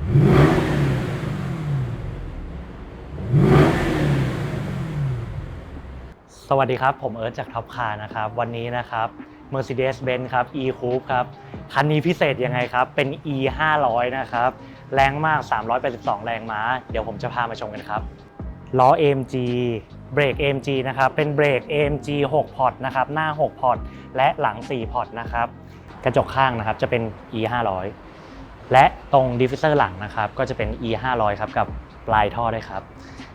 สวัสดีครับ ผมเอิร์ธจากท็อปคาร์นะครับ วันนี้นะครับ Mercedes-Benz ครับ E-Coupe ครับ คันนี้พิเศษยังไงครับ เป็น E 5 0 0นะครับ แรงมาก 382 แรงม้า เดี๋ยวผมจะพามาชมกันครับล้อ AMG เบรก AMG นะครับ เป็นเบรก AMG 6 พอร์ตนะครับ หน้า 6 พอร์ต และหลัง 4 พอร์ตนะครับ กระจกข้างนะครับ จะเป็น E 5 0 0 และตรงดิฟฟิเซอร์หลังนะครับก็จะเป็น E 5 0 0ครับกับปลายท่อด้วยครับ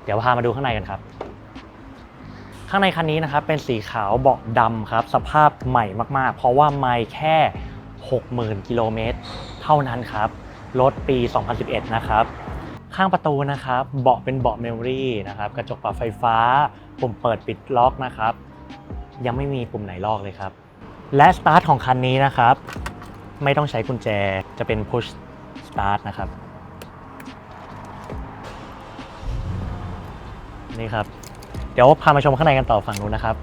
เดี๋ยวพามาดูข้างในกันครับ ข้างในคันนี้นะครับเป็นสีขาวเบาะดำครับ สภาพใหม่มากๆ เพราะว่าไม่แค่ 60,000 กิโลเมตรเท่านั้นครับ รถปี 2011 นะครับ ข้างประตูนะครับ เบาะเป็นเบาะเมมโมรี่นะครับ กระจกปรับไฟฟ้า ปุ่มเปิดปิดล็อกนะครับ ยังไม่มีปุ่มไหนลอกเลยครับ และสตาร์ทของคันนี้นะครับ ไม่ต้องใช้กุญแจ จะเป็น push start นะครับ นี่ครับ เดี๋ยวพามาชมข้างในกันต่อฝั่งนู้นนะครับ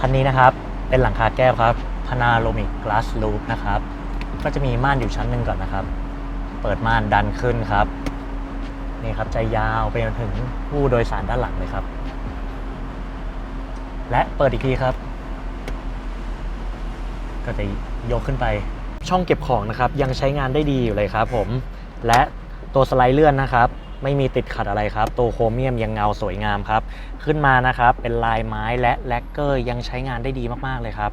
คันนี้นะครับเป็นหลังคาแก้วครับพานาโรมิกกลาสลูปนะครับ ก็จะมีม่านอยู่ชั้นหนึ่งก่อนนะครับ เปิดม่านดันขึ้นครับ นี่ครับจะยาวไปจนถึงผู้โดยสารด้านหลังเลยครับ และเปิดอีกทีครับ ก็จะยกขึ้นไป ช่องเก็บของนะครับยังใช้งานได้ดีอยู่เลยครับผมและตัวสไลด์เลื่อนนะครับไม่มีติดขัดอะไรครับ ตัวโครเมียมยังเงาสวยงามครับ ขึ้นมานะครับเป็นลายไม้และแลกเกอร์ยังใช้งานได้ดีมากๆเลยครับ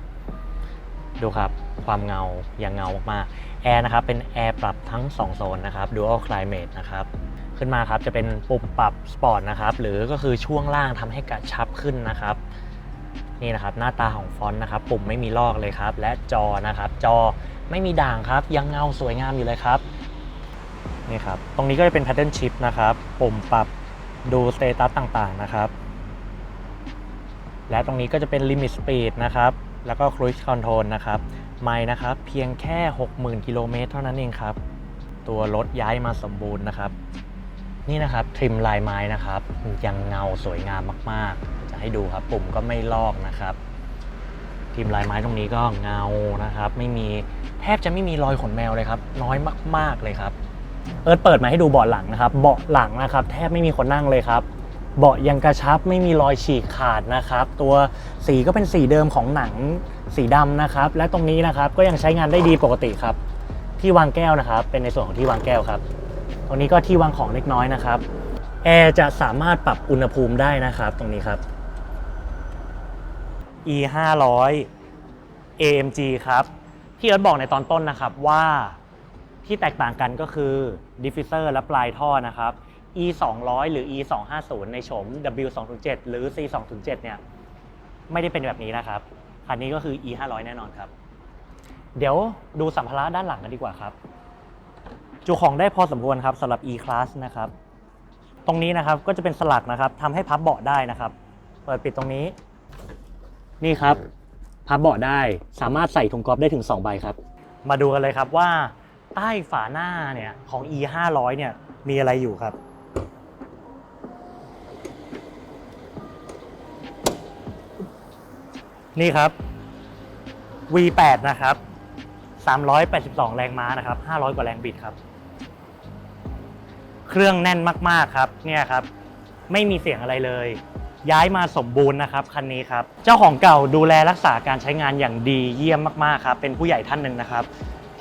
ดูครับความเงายังเงามากๆแอร์นะครับเป็นแอร์ปรับทั้ง 2 โซนนะครับ Dual Climate นะครับขึ้นมาครับจะเป็นปุ่มปรับสปอร์ตนะครับหรือก็คือช่วงล่างทำให้กระชับขึ้นนะครับ นี่นะครับหน้าตาของฟอนต์นะครับปุ่มไม่มีลอกเลยครับ และจอนะครับ จอไม่มีด่างครับ ยังเงาสวยงามอยู่เลยครับนี่ครับตรงนี้ก็จะเป็น pattern shift นะครับ ปุ่มปรับดูสเตตัสต่างๆนะครับ และตรงนี้ก็จะเป็น limit speed นะครับ แล้วก็ cruise control นะครับไม่นะครับเพียงแค่ 60,000 กิโลเมตรเท่านั้นเองครับ ตัวรถย้ายมาสมบูรณ์นะครับ นี่นะครับ ทริมลายไม้นะครับ ยังเงาสวยงามมากๆ จะให้ดูครับ ปุ่มก็ไม่ลอกนะครับทริมลายไม้ตรงนี้ก็เงานะครับ ไม่มีแทบจะไม่มีรอยขนแมวเลยครับ น้อยมาก ๆเลยครับ เอิร์ธเปิดมาให้ดูเบาะหลังนะครับ เบาะหลังนะครับ แทบไม่มีคนนั่งเลยครับเบาะยังกระชับไม่มีรอยฉีกขาดนะครับ ตัวสีก็เป็นสีเดิมของหนังสีดำนะครับ และตรงนี้นะครับก็ยังใช้งานได้ดีปกติครับ ที่วางแก้วนะครับ เป็นในส่วนของที่วางแก้วครับ ตรงนี้ก็ที่วางของเล็กน้อยนะครับแอร์จะสามารถปรับอุณหภูมิได้นะครับ ตรงนี้ครับ e 5 0 0 AMG ครับที่เอิร์ธบอกในตอนต้นนะครับว่าที่แตกต่างกันก็คือดิฟฟิเซอร์และปลายท่อนะครับ e 2 0 0หรือ e 2 5 0ในโฉม w 2 7หรือ c 2 7เนี่ยไม่ได้เป็นแบบนี้นะครับ คันนี้ก็คือ e 5 0 0แน่นอนครับ เดี๋ยวดูสัมภาระด้านหลังกันดีกว่าครับ จุของได้พอสมควรครับสำหรับ e-class นะครับ ตรงนี้นะครับก็จะเป็นสลักนะครับทำให้พับเบาะได้นะครับ เปิดปิดตรงนี้ นี่ครับพับเบาะได้สามารถใส่ถุงกอล์ฟได้ถึง 2 ใบครับ มาดูกันเลยครับว่าใต้ฝาหน้าเนี่ยของ e 5 0 0เนี่ยมีอะไรอยู่ครับ นี่ครับ V8 นะครับ 382 แรงม้านะครับ 500 กว่าแรงบิดครับ เครื่องแน่นมาก ๆ ครับ เนี่ยครับ ไม่มีเสียงอะไรเลย ย้ายมาสมบูรณ์นะครับคันนี้ครับ เจ้าของเก่าดูแลรักษาการใช้งานอย่างดีเยี่ยมมากๆครับเป็นผู้ใหญ่ท่านหนึ่งนะครับ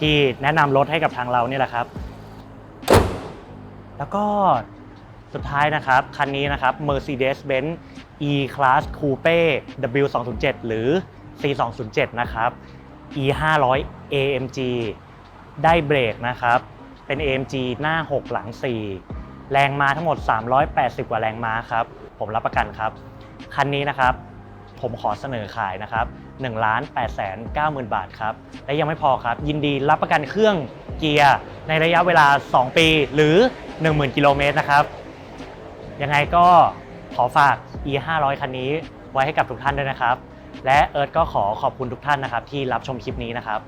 ที่แนะนำรถให้กับทางเราเนี่ยแหละครับ แล้วก็สุดท้ายนะครับ คันนี้นะครับ Mercedes-Benz E-Class Coupe W207 หรือ C207 นะครับ E500 AMG ได้เบรกนะครับ เป็น AMG หน้า 6 หลัง 4 แรงม้าทั้งหมด 380 กว่าแรงม้าครับ ผมรับประกันครับ คันนี้นะครับ ผมขอเสนอขายนะครับ1ล้าน8แสน9หมื่นบาทครับ และยังไม่พอครับ ยินดีรับประกันเครื่องเกียร์ในระยะเวลา 2 ปี หรือ 10,000 กิโลเมตรนะครับ ยังไงก็ขอฝาก e 5 0 0คันนี้ไว้ให้กับทุกท่านด้วยนะครับ และเอิร์ธก็ขอขอบคุณทุกท่านนะครับ ที่รับชมคลิปนี้นะครับ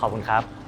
ขอบคุณครับ